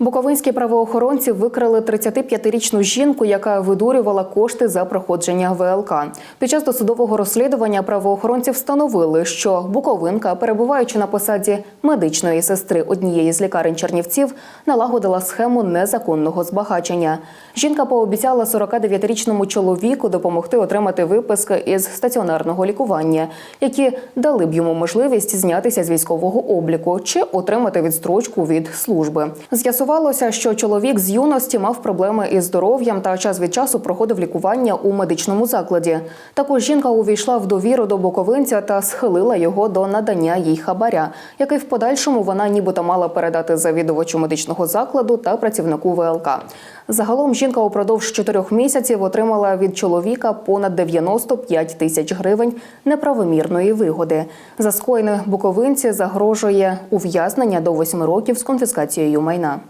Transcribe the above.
Буковинські правоохоронці викрали 35-річну жінку, яка видурювала кошти за проходження ВЛК. Під час досудового розслідування правоохоронці встановили, що Буковинка, перебуваючи на посаді медичної сестри однієї з лікарень Чернівців, налагодила схему незаконного збагачення. Жінка пообіцяла 49-річному чоловіку допомогти отримати виписки із стаціонарного лікування, які дали б йому можливість знятися з військового обліку чи отримати відстрочку від служби. З'ясувалося, що чоловік з юності мав проблеми із здоров'ям та час від часу проходив лікування у медичному закладі. Також жінка увійшла в довіру до боковинця та схилила його до надання їй хабаря, який в подальшому вона нібито мала передати завідувачу медичного закладу та працівнику ВЛК. Загалом жінка упродовж чотирьох місяців отримала від чоловіка понад 95 тисяч гривень неправомірної вигоди. За скоєне буковинці загрожує ув'язнення до восьми років з конфіскацією майна.